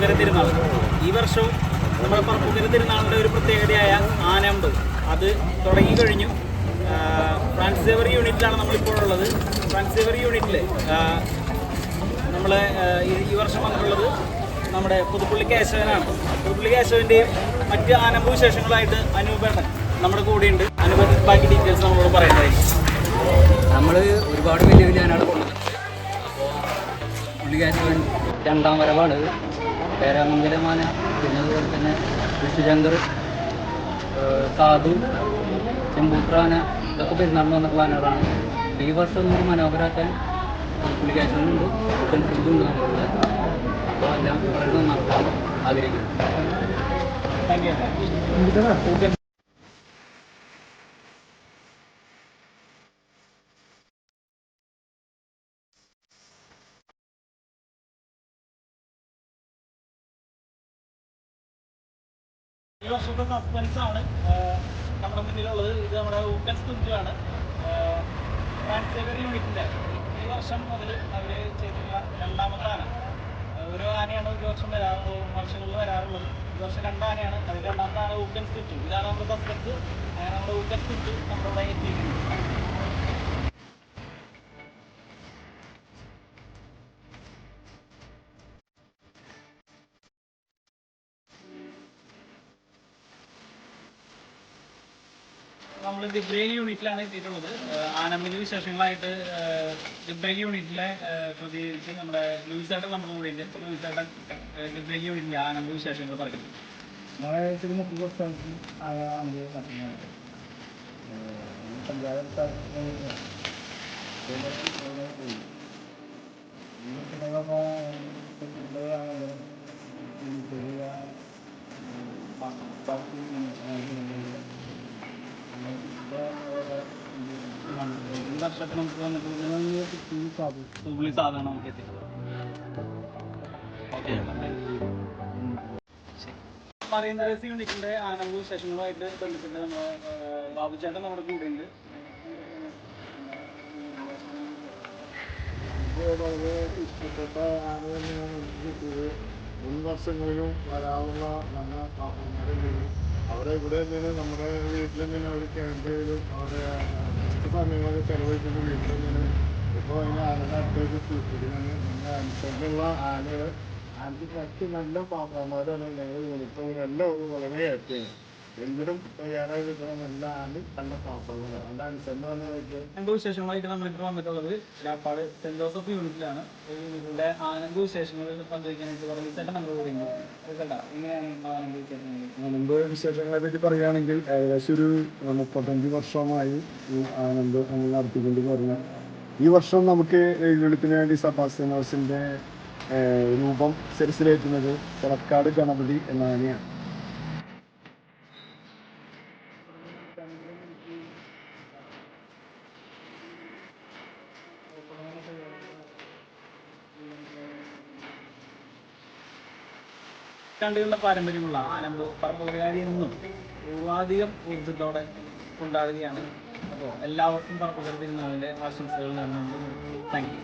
പറപ്പുകര തിരുനാൾ ഈ വർഷവും നമ്മുടെ പറപ്പുകര തിരുനാളിന്റെ ഒരു പ്രത്യേകതയായ ആനമ്പ്. അത് തുടങ്ങി കഴിഞ്ഞു. ഫ്രാൻസ് സേവർ യൂണിറ്റിലാണ് നമ്മളിപ്പോൾ ഉള്ളത്. ഫ്രാൻസ് സേവർ യൂണിറ്റിൽ നമ്മൾ ഈ വർഷം വന്നിട്ടുള്ളത് നമ്മുടെ പുതുപ്പള്ളി കേശവനാണ്. പുതുപ്പള്ളി കേശവന്റെയും മറ്റ് ആനമ്പ് വിശേഷങ്ങളായിട്ട് അനൂപേട്ടൻ നമ്മുടെ കൂടെയുണ്ട്. അനൂപേട്ടൻ ബാക്കി ഡീറ്റെയിൽസ് നമ്മളോട് പറയുന്നതായിരിക്കും. നമ്മൾ ഒരുപാട് വലിയ ആനകൾ കൊണ്ടുവന്നിട്ടുണ്ട്. അപ്പോൾ കേശവൻ രണ്ടാം വരവാണ്. പേരാമംഗലമാന പിന്നെ അതുപോലെ തന്നെ വിഷ്ണുശങ്കർ സാധു ചെമ്പൂത്രാന ഇതൊക്കെ പെരുന്നാളിന് വന്ന പ്ലാനുകളാണ് ഈ വർഷം നമുക്ക് മനോഹരാക്കാൻ പുള്ളിക്കാറ്റുണ്ട് ഇതുണ്ട് നമ്മളുടെ. അപ്പോൾ എല്ലാം വളരെ നന്നാക്കാൻ ആഗ്രഹിക്കുന്നു. ഈ വർഷത്തെ സസ്പെൻസ് നമ്മുടെ മുന്നിലുള്ളത്. ഇത് നമ്മുടെ ഊക്കൻ സ്തുഞ്ചാണ് ട്രാൻസ്ലേറ്റർ യൂണിറ്റിന്റെ ഈ വർഷം മുതൽ അവർ ചെയ്തിട്ടുള്ള രണ്ടാമത്തെ ആന ആനയാണ് ഒരു വർഷം വരാ വർഷങ്ങളിൽ വരാറുള്ളത്. ഈ വർഷം രണ്ടാനയാണ്. അതിൽ രണ്ടാമത്തെ ആന ഊക്കൻ സ്തുഞ്ച് ഇതാണ് നമ്മുടെ നമ്മുടെ ഊക്കൻ സ്തുഞ്ച് നമ്മുടെ ഇവിടെ നമ്മൾ ദിബ്രേഗ് യൂണിറ്റിലാണ് എത്തിയിട്ടുള്ളത്. ആനമ്പിന് വിശേഷങ്ങളായിട്ട് ദിബ്രേഗ് യൂണിറ്റിലെ പ്രതികരിച്ച് നമ്മുടെ ലൂയിസ് ചേട്ടൻ നമ്മുടെ കൂടെ ഉണ്ട്. ലൂയിസ് ചേട്ടൻ ദിബ്രേൽ യൂണിറ്റിലെ ആനമ്പ് വിശേഷങ്ങൾ പറയുന്നു പഞ്ചായത്ത് വർഷത്തിൽ നമുക്ക് ബാബു ചേട്ടൻ വർഷങ്ങളിലും നല്ല പാപ്പന്മാരെ അവരെ ഇവിടെ തന്നെ നമ്മുടെ വീട്ടിൽ തന്നെ അവർ ക്യാമ്പ് ചെയ്തും അവിടെ കുറച്ച് സമയങ്ങളൊക്കെ ചെലവഴിക്കുമ്പോൾ വീട്ടിൽ ഇങ്ങനെ ഇപ്പോൾ അതിന് ആനയുടെ അടുത്തേക്ക് സൂക്ഷിക്കുകയാണ് നിങ്ങൾ അനുസരിച്ചുള്ള ആനകൾ ആനയ്ക്ക് മറ്റ് നല്ല പാപ്പന്മാരാണ് ഞങ്ങൾ യൂണിറ്റ് എല്ലാവരും വളരെ എന്തിനും തയ്യാറായി നിൽക്കുന്ന നല്ല എന്ന് വെച്ചാൽ ആനമ്പ് വിശേഷങ്ങളായിട്ട് നമ്മളിപ്പോൾ വന്നിട്ടുള്ളത് രാപ്പാട് സെന്റ് ജോസഫ് യൂണിറ്റിലാണ്. ഇവിടെ ആനന്ദ് വിശേഷങ്ങളിൽ പങ്കുവയ്ക്കാനായിട്ട് പറഞ്ഞ ചേട്ടൻ ആനന്ദ് വിശേഷങ്ങളെ പറ്റി പറയുകയാണെങ്കിൽ ഏകദേശം ഒരു മുപ്പത്തഞ്ച് വർഷമായി ഈ ആനന്ദ് നമ്മൾ നടത്തിക്കൊണ്ട് വരുന്ന ഈ വർഷം നമുക്ക് എഴുതിന് വേണ്ടി സബാസ്റ്റ്യൻ ഹൗസിന്റെ രൂപം സെരസിലേറ്റുന്നത് കൊളക്കാട് ഗണപതി എന്ന ആനയാണ് നൂറ്റാണ്ടുകളുടെ പാരമ്പര്യമുള്ള ആനമ്പ് പറപ്പുകാരിൽ നിന്നും പൂർവാധികം ഊർജത്തോടെ ഉണ്ടാവുകയാണ് അപ്പോൾ എല്ലാവർക്കും പറപ്പുകർ തിരുനാളിന്റെ ആശംസകൾ നേർന്നുകൊണ്ട് താങ്ക് യു